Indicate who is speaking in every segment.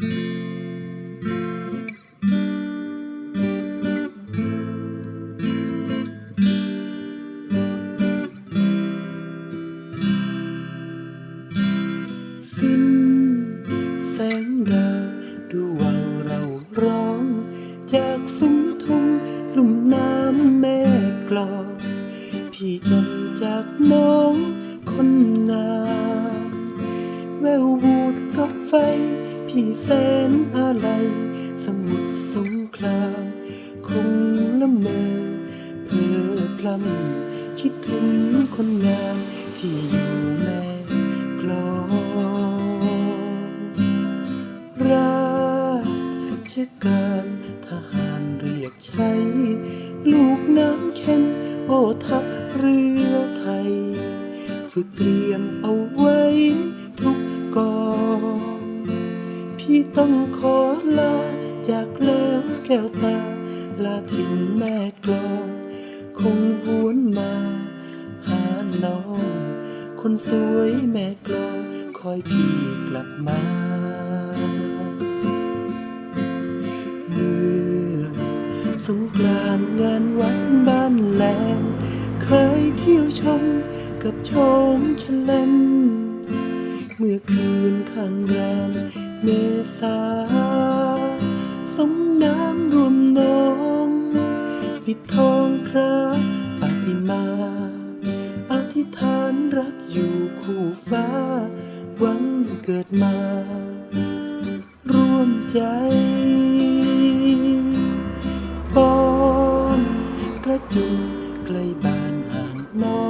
Speaker 1: สิ้นแสงดาวดูว่าเราร้อง จากซุ้มทุ่งลุ่มน้ำแม่กลอง พี่จำจากน้องคนงามแวววูดรถไฟ พี่แสนอะไร สมุทรสงครามคงละเมอเพ้อพลัำคิดถึงคนงามที่อยู่แม่กลองราชการทหารเรียกใช้ ลูกน้ำเข็มโอทัพเรือไทย ฝึกเตรียมเอาไว้ทุกกอง พี่ต้องขอลา จากแล้วแก้วตา ลาถิ่นแม่กลอง คงหวนมา หาน้อง คนสวยแม่กลอง คอยพี่กลับมา เมื่อสงกรานงานวัดบ้านแหลมเคยเที่ยวชมกับชมฉลมเมื่อคืนข้างแรม เมษาสมน้ำรวมน้องปิดทองพระปฏิมา อธิษฐานรักอยู่คู่ฟ้าหวังเกิดมา ร่วมใจป้อนกระจุมใกล้บ้านห่างน้อง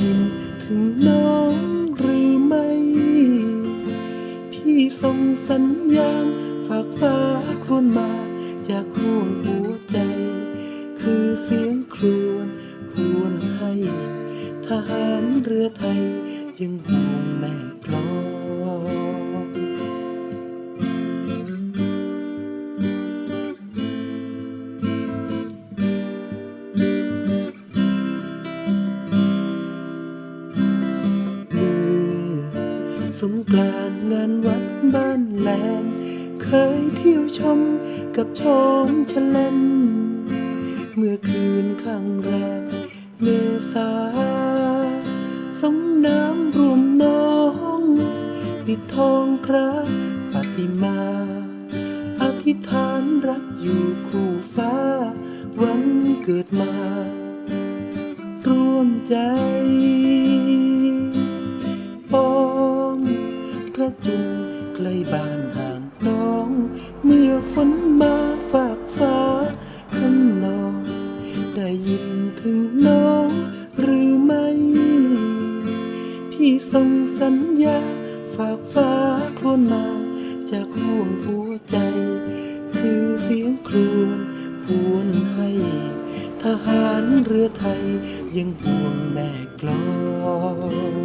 Speaker 1: ยินถึงน้องหรือไม่ พี่ส่งสัญญาณฝากฟ้าครวญมาจากห่วงหัวใจ คือเสียงครวญหวนให้ ทหารเรือไทยยังห่วงแม่ บ้านแหลม เคยเที่ยวชมกับชมฉลมเมื่อคืนข้างแรมเมษาสงน้ำรวมน้อง ปิดทองพระปฏิมา อธิษฐานรักอยู่คู่ฟ้า วังเกิดมา ร่วมใจปองกระจุม ใกล้บ้านห่างน้อง เมื่อฝนมาฝากฟ้าข้างนอง ได้ยินถึงน้องหรือไม่ พี่ส่งสัญญาฝากฟ้าครวญมา จากห่วงหัวใจ คือเสียงครวญหวนให้ ทหารเรือไทยยังห่วงแม่กลอง